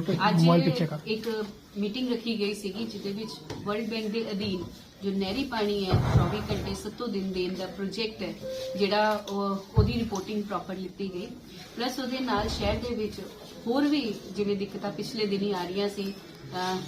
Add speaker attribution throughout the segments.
Speaker 1: ਅੱਜ
Speaker 2: ਮੋਬਾਈਲ ਪਿੱਛੇ ਕਰ।
Speaker 1: ਇੱਕ ਮੀਟਿੰਗ ਰੱਖੀ ਗਈ ਸੀਗੀ ਜਿਹਦੇ ਵਿੱਚ ਵਰਲਡ ਬੈਂਕ ਦੇ ਅਧੀਨ ਜੋ ਨਹਿਰੀ ਪਾਣੀ ਹੈ 24 ਘੰਟੇ ਸੱਤੋ ਦਿਨ ਦੇਣ ਦਾ ਪ੍ਰੋਜੈਕਟ ਹੈ ਜਿਹੜਾ ਉਹ- ਉਹਦੀ ਰਿਪੋਰਟਿੰਗ ਪ੍ਰੋਪਰ ਲਿੱਤੀ ਗਈ। ਪਲੱਸ ਉਹਦੇ ਨਾਲ ਸ਼ਹਿਰ ਦੇ ਵਿੱਚ ਹੋਰ ਵੀ ਜਿਵੇਂ ਦਿੱਕਤਾਂ ਪਿਛਲੇ ਦਿਨੀ ਆ ਰਹੀਆਂ ਸੀ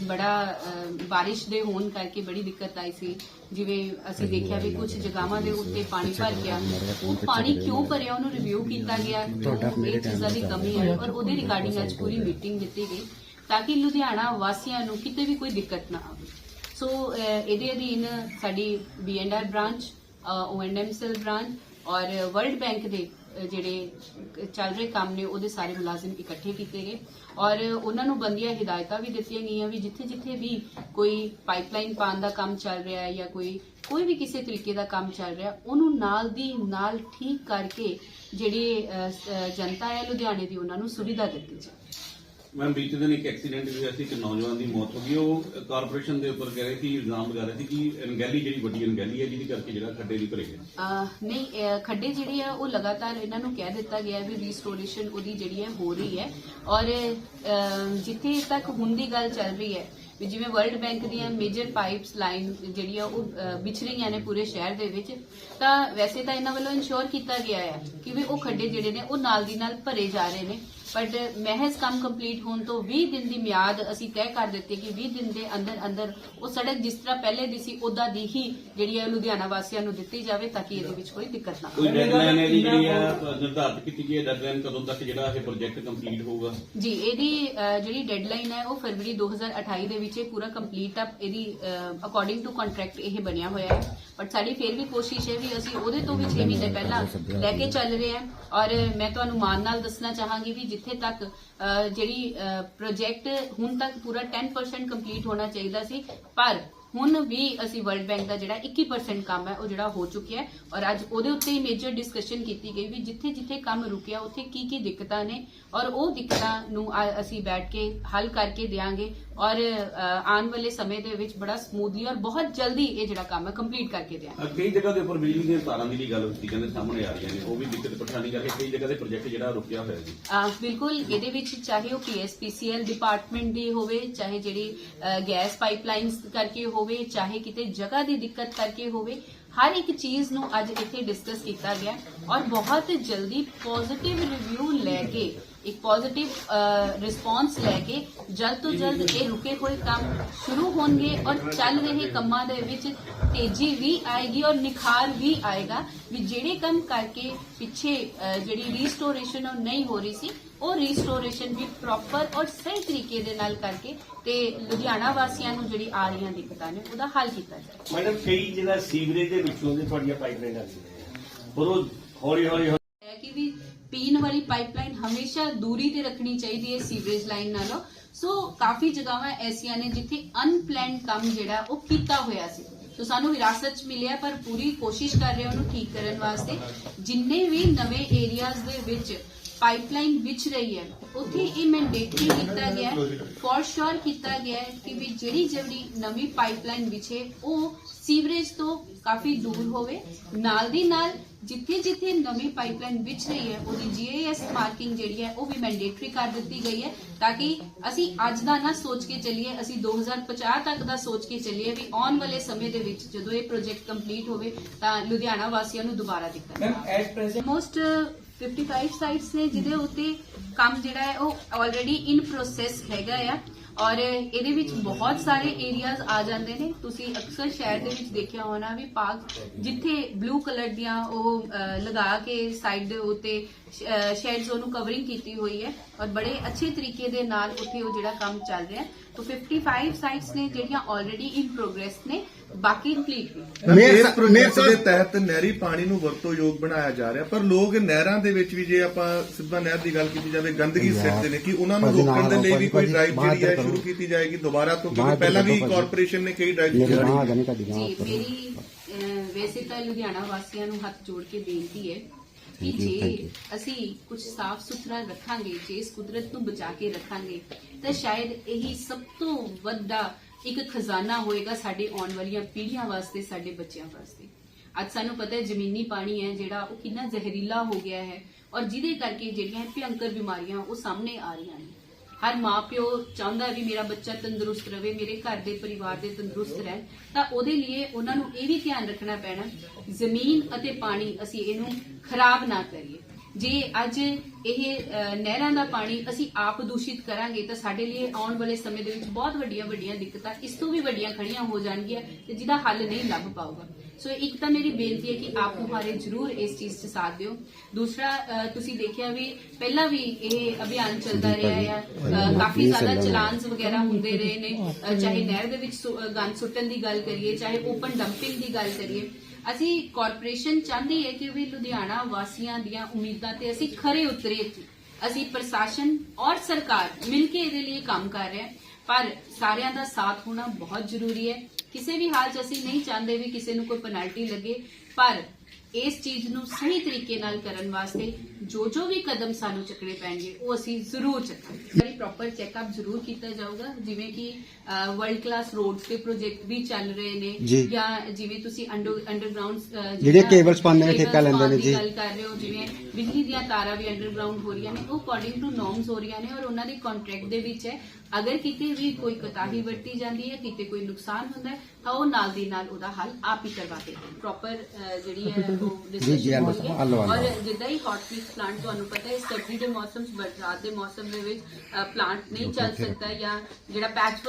Speaker 1: ਬੜਾ ਬਾਰਿਸ਼ ਦੇ ਹੋਣ ਕਰਕੇ ਬੜੀ ਦਿੱਕਤ ਆਈ ਸੀ। ਜਿਵੇਂ ਅਸੀਂ ਦੇਖਿਆ ਵੀ ਕੁਝ ਜਗ੍ਹਾਵਾਂ ਦੇ ਉੱਤੇ ਪਾਣੀ ਭਰ ਗਿਆ। ਉਹ ਪਾਣੀ ਕਿਉਂ ਭਰਿਆ? ਉਹਨੂੰ ਰਿਵਿਊ ਕੀਤਾ ਗਿਆ। ਇਹ ਚੀਜ਼ਾਂ ਦੀ ਕਮੀ ਹੈ? ਔਰ ਉਹਦੇ ਰਿਗਾਰਡਿੰਗ ਅੱਜ ਪੂਰੀ ਮੀਟਿੰਗ ਦਿੱਤੀ ਗਈ ਤਾਂ ਕਿ ਲੁਧਿਆਣਾ ਵਾਸੀਆਂ ਨੂੰ ਕਿਤੇ ਵੀ ਕੋਈ ਦਿੱਕਤ ਨਾ ਆਵੇ। ਸੋ ਇਹਦੇ ਅਧੀਨ ਸਾਡੀ BNR branch ONM cell branch ਔਰ ਵਰਲਡ ਬੈਂਕ ਦੇ ਜਿਹੜੇ ਚੱਲ ਰਹੇ ਕੰਮ ਨੇ, ਉਹਦੇ ਸਾਰੇ ਮੁਲਾਜ਼ਮ ਇਕੱਠੇ ਕੀਤੇ ਗਏ। ਔਰ ਉਹਨਾਂ ਨੂੰ ਬੰਦੀਆਂ ਹਿਦਾਇਤਾਂ ਵੀ ਦਿੱਤੀਆਂ ਗਈਆਂ ਵੀ ਜਿੱਥੇ ਜਿੱਥੇ ਵੀ ਕੋਈ ਪਾਈਪਲਾਈਨ ਪਾਉਣ ਦਾ ਕੰਮ ਚੱਲ ਰਿਹਾ ਹੈ ਜਾਂ ਕੋਈ ਕੋਈ ਵੀ ਕਿਸੇ ਤਰੀਕੇ ਦਾ ਕੰਮ ਚੱਲ ਰਿਹਾ, ਉਹਨੂੰ ਨਾਲ ਦੀ ਨਾਲ ਠੀਕ ਕਰਕੇ ਜਿਹੜੀ ਜਨਤਾ ਹੈ ਲੁਧਿਆਣੇ ਦੀ, ਉਹਨਾਂ ਨੂੰ ਸੁਵਿਧਾ ਦਿੱਤੀ ਜਾਵੇ।
Speaker 3: ਮੈਂ ਬੀਤੇ ਦਿਨ ਇੱਕ ਐਕਸੀਡੈਂਟ ਹੋਇਆ ਸੀ ਇੱਕ ਨੌਜਵਾਨ ਦੀ ਮੌਤ ਹੋ ਗਈ। ਉਹ ਕਾਰਪੋਰੇਸ਼ਨ ਦੇ ਉੱਪਰ ਕਹਿ ਰਹੇ ਸੀ ਇਲਜ਼ਾਮ ਲਗਾ ਰਹੇ ਸੀ ਕਿ ਅਣਗਹਿਲੀ ਜਿਹੜੀ ਵੱਡੀ ਅਣਗਹਿਲੀ ਹੈ ਜਿਹਦੀ ਕਰਕੇ ਜਿਹੜਾ ਖੱਡੇ ਦੀ ਭਰੇ ਗਏ
Speaker 1: ਅਹ ਨਹੀਂ ਅਹ ਖੱਡੇ ਜਿਹੜੇ ਆ ਉਹ ਲਗਾਤਾਰ ਇਹਨਾਂ ਨੂੰ ਕਹਿ ਦਿੱਤਾ ਗਿਆ ਵੀ ਰੀਸਟੋਰੇਸ਼ਨ ਉਹਦੀ ਜਿਹੜੀ ਹੈ ਹੋ ਰਹੀ ਹੈ। ਔਰ ਅਹ, ਜਿੱਥੇ ਤੱਕ ਹੁਣ ਦੀ ਗੱਲ ਚੱਲ ਰਹੀ ਹੈ ਵੀ ਜਿਵੇਂ ਵਰਲਡ ਬੈਂਕ ਦੀਆਂ ਮੇਜਰ ਪਾਈਪਸ ਲਾਈਨ ਜਿਹੜੀ ਉਹ ਅਹ, ਵਿਛ ਰਹੀਆਂ ਨੇ ਪੂਰੇ ਸ਼ਹਿਰ ਦੇ ਵਿੱਚ ਤਾਂ ਵੈਸੇ ਤਾਂ ਇਹਨਾਂ ਵੱਲੋਂ ਇਨਸ਼ੋਰ ਕੀਤਾ ਗਿਆ ਹੈ ਕਿ ਵੀ ਉਹ ਖੱਡੇ ਜਿਹੜੇ ਨੇ ਉਹ ਨਾਲ ਦੀ ਨਾਲ ਭਰੇ ਜਾ ਰਹੇ ਨੇ। ਬਟ ਮਹਿਜ਼ ਕੰਮ ਕੰਪਲੀਟ ਹੋਣ ਤੋਂ 20 ਦਿਨ ਦੀ ਮਿਆਦ ਅਸੀਂ ਤੈਅ ਕਰ ਦਿੱਤੀ ਕਿ 20 ਦਿਨ ਦੇ ਅੰਦਰ ਅੰਦਰ ਉਹ ਸੜਕ ਜਿਸ ਤਰ੍ਹਾਂ ਪਹਿਲੇ ਦੀ ਸੀ ਉਦਾਂ ਦੀ ਹੀ ਜਿਹੜੀ ਹੈ ਲੁਧਿਆਣਾ ਵਾਸੀਆਂ ਨੂੰ ਦਿੱਤੀ ਜਾਵੇ ਤਾਂ ਕਿ ਇਹਦੇ ਵਿੱਚ ਕੋਈ ਦਿੱਕਤ ਨਾ
Speaker 3: ਕੋਈ ਡੈਡਲਾਈਨ ਹੈ ਜਿਹੜੀ ਹੈ ਨਿਰਧਾਰਿਤ ਕੀਤੀ ਗਈ ਹੈ? ਡੈਡਲਾਈਨ ਕਦੋਂ ਤੱਕ ਜਿਹੜਾ ਇਹ ਪ੍ਰੋਜੈਕਟ ਕੰਪਲੀਟ ਹੋਊਗਾ?
Speaker 1: ਜੀ ਇਹਦੀ ਜਿਹੜੀ ਡੈਡਲਾਈਨ ਹੈ ਉਹ ਫਰਵਰੀ 2028 ਦੇ ਵਿੱਚ ਇਹ ਪੂਰਾ ਕੰਪਲੀਟ ਅਪ ਇਹਦੀ ਅਕੋਰਡਿੰਗ ਟੂ ਕੰਟਰੈਕਟ ਇਹ ਬਣਿਆ ਹੋਇਆ ਹੈ। ਬਟ ਸਾਡੀ ਫੇਰ ਵੀ ਕੋਸ਼ਿਸ਼ ਹੈ ਵੀ ਅਸੀਂ ਉਹਦੇ ਤੋਂ ਵੀ 6 ਮਹੀਨੇ ਪਹਿਲਾਂ ਲੈ ਕੇ ਚੱਲ ਰਹੇ ਹਾਂ। ਔਰ ਮੈਂ ਤੁਹਾਨੂੰ ਮਾਨ ਨਾਲ ਦੱਸਣਾ ਚਾਹਾਂਗੀ ਵੀ ਜਿੱਥੇ ਤੱਕ ਜਿਹੜੀ ਪ੍ਰੋਜੈਕਟ ਹੁਣ ਤੱਕ ਪੂਰਾ 10% ਕੰਪਲੀਟ ਹੋਣਾ ਚਾਹੀਦਾ ਸੀ ਪਰ ਹੁਣ ਵੀ ਅਸੀਂ ਵਰਲਡ ਬੈਂਕ ਦਾ ਜਿਹੜਾ 21% ਕੰਮ ਹੈ ਉਹ ਜਿਹੜਾ ਹੋ ਚੁੱਕਿਆ ਹੈ ਔਰ ਅੱਜ ਉਹਦੇ ਉੱਤੇ ਹੀ ਮੇਜਰ ਡਿਸਕਸ਼ਨ ਕੀਤੀ ਗਈ ਵੀ ਜਿੱਥੇ ਜਿੱਥੇ ਕੰਮ ਰੁਕਿਆ ਉੱਥੇ ਕੀ ਕੀ ਦਿੱਕਤਾਂ ਨੇ ਔਰ ਉਹ ਦਿੱਕਤਾਂ ਨੂੰ ਅਸੀਂ ਬੈਠ ਕੇ ਹੱਲ ਕਰਕੇ ਦੇਾਂਗੇ ਔਰ ਆਉਣ ਵਾਲੇ ਸਮੇਂ ਦੇ ਵਿੱਚ ਬੜਾ ਸਮੂਥਲੀ ਔਰ ਬਹੁਤ ਜਲਦੀ ਇਹ ਜਿਹੜਾ ਕੰਮ ਹੈ ਕੰਪਲੀਟ ਕਰਕੇ ਦੇਾਂਗੇ
Speaker 3: ਕਈ ਜਗ੍ਹਾ ਦੇ ਉੱਪਰ ਬਿਜਲੀ ਦੀਆਂ ਤਾਰਾਂ ਦੀ ਵੀ ਗੱਲ ਹੁੰਦੀ ਕਹਿੰਦੇ ਸਾਹਮਣੇ ਆ ਰਹੀਆਂ ਨੇ ਉਹ ਵੀ ਦਿੱਕਤ ਪਰੇਸ਼ਾਨੀ ਕਰਕੇ ਕਈ ਜਗ੍ਹਾ ਦੇ ਪ੍ਰੋਜੈਕਟ ਜਿਹੜਾ ਰੁਕਿਆ ਹੋਇਆ ਜੀ।
Speaker 1: ਬਿਲਕੁਲ ਇਹਦੇ ਵਿੱਚ ਚਾਹੇ ਉਹ ਪੀਐਸਪੀਸੀਐਲ ਡਿਪਾਰਟਮੈਂਟ ਦੀ ਹੋਵੇ ਚਾਹੇ ਜਿਹੜੀ ਗੈਸ ਪਾਈਪਲਾਈਨਸ ਕਰਕੇ ਹੋਵੇ ਚਾਹੇ ਕਿਤੇ ਜਗ੍ਹਾ ਦੀ ਦਿੱਕਤ ਕਰਕੇ ਹੋਵੇ ਹਰ ਇੱਕ ਚੀਜ਼ ਨੂੰ ਅੱਜ ਇੱਥੇ ਡਿਸਕਸ ਕੀਤਾ ਗਿਆ ਔਰ ਬਹੁਤ ਜਲਦੀ ਪੋਜ਼ਿਟਿਵ ਰਿਵਿਊ ਲੈ ਕੇ, ਇੱਕ ਪੋਜ਼ਿਟਿਵ ਰਿਸਪੌਂਸ ਲੈ ਕੇ ਜਲਦ ਤੋਂ ਜਲਦ ਇਹ ਰੁਕੇ ਹੋਏ ਕੰਮ ਸ਼ੁਰੂ ਹੋਣਗੇ ਔਰ ਚੱਲ ਰਹੇ ਕੰਮਾਂ ਦੇ ਵਿੱਚ ਤੇਜ਼ੀ ਵੀ ਆਏਗੀ ਔਰ ਨਿਖਾਰ ਵੀ ਆਏਗਾ ਵੀ ਜਿਹੜੇ ਕੰਮ ਕਰਕੇ ਪਿੱਛੇ ਜਿਹੜੀ ਰੀਸਟੋਰੇਸ਼ਨ ਉਹ ਨਹੀਂ ਹੋ ਰਹੀ ਸੀ, ਉਹ ਰੀਸਟੋਰੇਸ਼ਨ ਵੀ ਪ੍ਰੋਪਰ ਔਰ ਸਹੀ ਤਰੀਕੇ ਦੇ ਨਾਲ ਕਰਕੇ ਤੇ ਲੁਧਿਆਣਾ ਵਾਸੀਆਂ ਨੂੰ ਜਿਹੜੀ ਆ ਰਹੀਆਂ ਦਿੱਕਤਾਂ ਨੇ, ਉਹਦਾ ਹੱਲ ਕੀਤਾ ਜਾਏ
Speaker 4: ਮੈਡਮ, ਕਈ ਜਿਹੜਾ ਸੀਵਰੇਜ ਦੇ ਵਿੱਚੋਂ ਦੀ ਤੁਹਾਡੀਆਂ ਪਾਈਪਲਾਈਨਾਂ ਆਉਂਦੀਆਂ ਪਰ ਉਹ ਹੌਲੀ ਹੌਲੀ
Speaker 1: ਹੈ ਕਿ ਵੀ ਪੀਣ ਵਾਲੀ ਪਾਈਪਲਾਈਨ ਹਮੇਸ਼ਾ ਦੂਰੀ ਤੇ ਰੱਖਣੀ ਚਾਹੀਦੀ ਹੈ ਸੀਵਰੇਜ ਲਾਈਨ ਨਾਲੋਂ। ਸੋ ਕਾਫੀ ਜਗ੍ਹਾਵਾਂ ਐਸੀਆਂ ਨੇ ਜਿੱਥੇ ਅਨਪਲੈਨਡ ਕੰਮ ਜਿਹੜਾ ਉਹ ਕੀਤਾ ਹੋਇਆ ਸੀ। ਸੋ ਸਾਨੂੰ ਵਿਰਾਸਤ ਚ ਮਿਲਿਆ, ਪਰ ਪੂਰੀ ਕੋਸ਼ਿਸ਼ ਕਰ ਰਹੇ ਹਾਂ ਉਹਨੂੰ ਠੀਕ ਕਰਨ ਵਾਸਤੇ। ਜਿੰਨੇ ਵੀ ਨਵੇਂ ਏਰੀਆਜ਼ ਦੇ ਵਿੱਚ ਪਾਈਪਲਾਈਨ ਵਿਚ ਰਹੀ ਹੈ। ਉੱਥੇ ਇਹ ਮੈਂਡੇਟਰੀ ਕੀਤਾ ਗਿਆ ਹੈ। ਫॉर ਸ਼ੋਰ ਕੀਤਾ ਗਿਆ ਹੈ ਕਿ ਵੀ ਜਿਹੜੀ ਜਿਹੜੀ ਨਵੀਂ ਪਾਈਪਲਾਈਨ ਵਿਛੇ ਉਹ ਸੀਵਰੇਜ ਤੋਂ ਕਾਫੀ ਦੂਰ ਹੋਵੇ। ਨਾਲ ਦੀ ਨਾਲ ਜਿੱਥੇ ਜਿੱਥੇ ਨਵੀਂ ਪਾਈਪਲਾਈਨ ਵਿਚ ਰਹੀ ਹੈ ਉਹਦੀ ਜੀਆਈਐਸ ਮਾਰਕਿੰਗ ਜਿਹੜੀ ਹੈ ਉਹ ਵੀ ਮੈਂਡੇਟਰੀ ਕਰ ਦਿੱਤੀ ਗਈ ਹੈ ਤਾਂ ਕਿ ਅਸੀਂ ਅੱਜ ਦਾ ਨਾ ਸੋਚ ਕੇ ਚੱਲੀਏ ਅਸੀਂ 2050 ਤੱਕ ਦਾ ਸੋਚ ਕੇ ਚੱਲੀਏ ਵੀ ਆਉਣ ਵਾਲੇ ਸਮੇਂ ਦੇ ਵਿੱਚ ਜਦੋਂ ਇਹ ਪ੍ਰੋਜੈਕਟ ਕੰਪਲੀਟ ਹੋਵੇ ਤਾਂ ਲੁਧਿਆਣਾ ਵਾਸੀਆਂ ਨੂੰ ਦੁਬਾਰਾ ਦਿੱਕਤ ਨਾ ਆਵੇ ਮੋਸਟ 55 ਸਾਈਟਸ ਨੇ, ਜਿਹਦੇ ਉੱਤੇ ਕੰਮ ਜਿਹੜਾ ਹੈ ਉਹ ਆਲਰੇਡੀ ਇਨ ਪ੍ਰੋਸੈਸ ਹੈਗਾ ਆ। ਔਰ ਇਹਦੇ ਵਿੱਚ ਬਹੁਤ ਸਾਰੇ ਏਰੀਆਜ਼ ਆ ਜਾਂਦੇ ਨੇ। ਤੁਸੀਂ ਅਕਸਰ ਸ਼ਹਿਰ ਦੇ ਵਿੱਚ ਦੇਖਿਆ ਹੋਣਾ ਵੀ ਪਾਰਕ ਜਿੱਥੇ ਬਲੂ ਕਲਰ ਦੀਆਂ ਉਹ ਲਗਾ ਕੇ ਸਾਈਡ ਦੇ ਉੱਤੇ ਸ਼ੈਡਸ ਉਹਨੂੰ ਕਵਰਿੰਗ ਕੀਤੀ ਹੋਈ ਹੈ। ਔਰ ਬੜੇ ਅੱਛੇ ਤਰੀਕੇ ਦੇ ਨਾਲ ਉੱਥੇ ਉਹ ਜਿਹੜਾ ਕੰਮ ਚੱਲ ਰਿਹਾ ਹੈ। ਤਾਂ 55 ਸਾਈਟਸ ਨੇ ਜਿਹੜੀਆਂ ਆਲਰੇਡੀ ਇਨ ਪ੍ਰੋਗਰੈਸ ਨੇ। ਬਾਕੀ ਕੰਪਲੀਟ ਵੀ।
Speaker 5: ਮੇਰ ਇਸ ਪ੍ਰੋਜੈਕਟ ਦੇ ਤਹਿਤ ਨਹਿਰੀ ਪਾਣੀ ਨੂੰ ਵਰਤੋਯੋਗ ਬਣਾਇਆ ਜਾ ਰਿਹਾ ਪਰ ਲੋਕ ਨਹਿਰਾਂ ਦੇ ਵਿੱਚ ਵੀ ਜੇ ਆਪਾਂ ਸਿੱਧਾ ਨਹਿਰ ਦੀ ਗੱਲ ਕੀਤੀ ਜਾਵੇ ਗੰਦਗੀ ਸਿੱਟਦੇ ਨੇ ਕਿ ਉਹਨਾਂ ਨੂੰ ਰੋਕਣ ਦੇ ਲਈ ਵੀ ਕੋਈ ਡਰਾਈਵ ਜਿਹੜੀ ਹੈ ਸ਼ੁਰੂ ਕੀਤੀ ਜਾਏਗੀ ਦੁਬਾਰਾ ਤੋਂ ਕਿਉਂਕਿ ਪਹਿਲਾਂ ਵੀ ਕਾਰਪੋਰੇਸ਼ਨ ਨੇ ਕਈ ਡਰਾਈਵ
Speaker 2: ਕੱਢੀ
Speaker 1: ਜੀ ਮੇਰੀ ਅਹ, ਵੈਸੇ ਤਾਂ ਲੁਧਿਆਣਾ ਵਾਸੀਆਂ ਨੂੰ ਹੱਥ ਜੋੜ ਕੇ ਬੇਨਤੀ ਹੈ ਕਿ ਜੇ ਅਸੀਂ ਕੁਝ ਸਾਫ਼ ਸੁਥਰਾ ਰੱਖਾਂਗੇ ਜੇ ਇਸ ਕੁਦਰਤ ਨੂੰ ਬਚਾ ਕੇ ਰੱਖਾਂਗੇ ਤਾਂ ਸ਼ਾਇਦ ਇਹੀ ਸਭ ਤੋਂ ਵੱਡਾ ਇੱਕ ਖਜ਼ਾਨਾ ਹੋਏਗਾ ਸਾਡੇ ਆਉਣ ਵਾਲੀਆਂ ਪੀੜ੍ਹੀਆਂ ਵਾਸਤੇ, ਸਾਡੇ ਬੱਚਿਆਂ ਵਾਸਤੇ। ਅੱਜ ਸਾਨੂੰ ਪਤਾ ਹੈ ਜ਼ਮੀਨੀ ਪਾਣੀ ਹੈ, ਜਿਹੜਾ ਉਹ ਕਿੰਨਾ ਜ਼ਹਿਰੀਲਾ ਹੋ ਗਿਆ ਹੈ ਔਰ ਜਿਹਦੇ ਕਰਕੇ ਜਿਹੜੀਆਂ ਭਿਅੰਕਰ ਬਿਮਾਰੀਆਂ ਉਹ ਸਾਹਮਣੇ ਆ ਰਹੀਆਂ ਨੇ। ਹਰ ਮਾਪਿਓ ਚਾਹੁੰਦਾ ਵੀ ਮੇਰਾ ਬੱਚਾ ਤੰਦਰੁਸਤ ਰਵੇ, ਮੇਰੇ ਘਰ ਦੇ ਪਰਿਵਾਰ ਦੇ ਤੰਦਰੁਸਤ ਰਹਿਣ। ਤਾਂ ਉਹਦੇ ਲਈ ਉਹਨਾਂ ਨੂੰ ਇਹ ਵੀ ਧਿਆਨ ਰੱਖਣਾ ਪੈਣਾ, ਜ਼ਮੀਨ ਅਤੇ ਪਾਣੀ ਅਸੀਂ ਇਹਨੂੰ ਖਰਾਬ ਨਾ ਕਰੀਏ। ਜੇ ਅੱਜ ਇਹ ਨਹਿਰਾਂ ਦਾ ਪਾਣੀ ਅਸੀਂ ਆਪ ਦੂਸ਼ਿਤ ਕਰਾਂਗੇ ਤਾਂ ਸਾਡੇ ਲਈ ਆਉਣ ਵਾਲੇ ਸਮੇਂ ਦੇ ਵਿੱਚ ਬਹੁਤ ਵੱਡੀਆਂ ਵੱਡੀਆਂ ਦਿੱਕਤਾਂ ਇਸ ਤੋਂ ਵੀ ਵੱਡੀਆਂ ਖੜੀਆਂ ਹੋ ਜਾਣਗੀਆਂ ਤੇ ਜਿਹਦਾ ਹੱਲ ਨਹੀਂ ਲੱਭ ਪਾਊਗਾ। ਸੋ ਇੱਕ ਤਾਂ ਮੇਰੀ ਬੇਨਤੀ ਹੈ ਕਿ ਆਪ ਮੁਹਾਰੇ ਜ਼ਰੂਰ ਇਸ ਚੀਜ਼ 'ਚ ਸਾਥ ਦਿਓ। ਦੂਸਰਾ ਤੁਸੀਂ ਦੇਖਿਆ ਵੀ ਪਹਿਲਾਂ ਵੀ ਇਹ ਅਭਿਆਨ ਚੱਲਦਾ ਰਿਹਾ ਹੈ ਅ, ਕਾਫੀ ਜ਼ਿਆਦਾ ਚਲਾਨਸ ਵਗੈਰਾ ਹੁੰਦੇ ਰਹੇ ਨੇ। ਚਾਹੇ ਨਹਿਰ ਦੇ ਵਿੱਚ ਗੰਦ ਸੁੱਟਣ ਦੀ ਗੱਲ ਕਰੀਏ ਚਾਹੇ ਓਪਨ ਡੰਪਿੰਗ ਦੀ ਗੱਲ ਕਰੀਏ। ਅਸੀਂ ਕਾਰਪੋਰੇਸ਼ਨ ਚਾਹੁੰਦੀ ਹੈ ਕਿ ਵੀ ਲੁਧਿਆਣਾ ਵਾਸੀਆਂ ਦੀਆਂ ਉਮੀਦਾਂ ਤੇ ਅਸੀਂ ਖਰੇ ਉਤਰੇ ਅਸੀਂ ਪ੍ਰਸ਼ਾਸਨ ਔਰ ਸਰਕਾਰ ਮਿਲ ਕੇ ਇਹਦੇ ਲਈ ਕੰਮ ਕਰ ਰਹੇ ਹਾਂ। ਪਰ ਸਾਰਿਆਂ ਦਾ ਸਾਥ ਹੋਣਾ ਬਹੁਤ ਜ਼ਰੂਰੀ ਹੈ। ਕਿਸੇ ਵੀ ਹਾਲ 'ਚ ਅਸੀਂ ਨਹੀਂ ਚਾਹੁੰਦੇ ਵੀ ਕਿਸੇ ਨੂੰ ਕੋਈ ਪੈਨਲਟੀ ਲੱਗੇ। ਪਰ ਇਸ ਚੀਜ਼ ਨੂੰ ਸਹੀ ਤਰੀਕੇ ਨਾਲ ਕਰਨ ਵਾਸਤੇ ਜੋ ਜੋ ਵੀ ਕਦਮ ਸਾਨੂੰ ਚੱਕਣੇ ਪੈਣਗੇ ਉਹ ਅਸੀਂ ਜ਼ਰੂਰ ਚੱਕਾਂਗੇ ਬੜੀ ਪ੍ਰੋਪਰ ਚੈੱਕਅਪ ਜ਼ਰੂਰ ਕੀਤਾ ਜਾਊਗਾ ਜਿਵੇਂ ਕਿ ਵਰਲਡ ਕਲਾਸ ਰੋਡਸ ਦੇ ਪ੍ਰੋਜੈਕਟ ਵੀ ਚੱਲ ਰਹੇ ਨੇ
Speaker 2: ਜੀ।
Speaker 1: ਜਿਵੇਂ ਤੁਸੀਂ ਅੰਡਰ ਅੰਡਰਗਰਾਉਂਡ
Speaker 2: ਜਿਹੜੇ cables ਪਾਉਂਦੇ ਨੇ, ਠੇਕਾ ਲੈਂਦੇ ਨੇ, ਜੀ।
Speaker 1: ਗੱਲ ਕਰ ਰਹੇ ਹੋ ਜਿਵੇਂ ਬਿਜਲੀ ਦੀਆਂ ਤਾਰਾਂ ਵੀ ਅੰਡਰਗਰਾਉਂਡ ਹੋ ਰਹੀਆਂ ਨੇ ਉਹ ਅਕੋਰਡਿੰਗ ਟੂ ਨੋਰਮਸ ਹੋ ਰਹੀਆਂ ਨੇ ਔਰ ਉਹਨਾਂ ਦੇ ਕੰਟਰੈਕਟ ਦੇ ਵਿੱਚ ਹੈ ਅਗਰ ਕਿਤੇ ਵੀ ਕੋਈ ਕੋਤਾਹੀ ਵਰਤੀ ਜਾਂਦੀ ਹੈ ਕਿਤੇ ਕੋਈ ਨੁਕਸਾਨ ਹੁੰਦਾ ਹੈ ਤਾਂ ਉਹ ਨਾਲ ਦੀ ਨਾਲ ਉਹਦਾ ਹੱਲ ਆਪ ਹੀ ਕਰਵਾਤੇ ਪ੍ਰੋਪਰ ਜਿਹੜੀ ਹੈ ਉਹ
Speaker 2: ਹੱਲ-
Speaker 1: ਹੋਈ ਹੈ। ਔਰ ਜਿੱਦਾਂ ਹੀ ਹੌਟ ਮਿਕਸ ਪਲਾਂਟ ਤੁਹਾਨੂੰ ਪਤਾ ਹੈ ਸਰਦੀ ਦੇ ਮੌਸਮ 'ਚ ਬਰਸਾਤ ਦੇ ਮੌਸਮ ਦੇ ਵਿੱਚ ਪਲਾਂਟ ਨਹੀਂ ਚੱਲ ਸਕਦਾ ਜਾਂ ਜਿਹੜਾ ਪੈਚ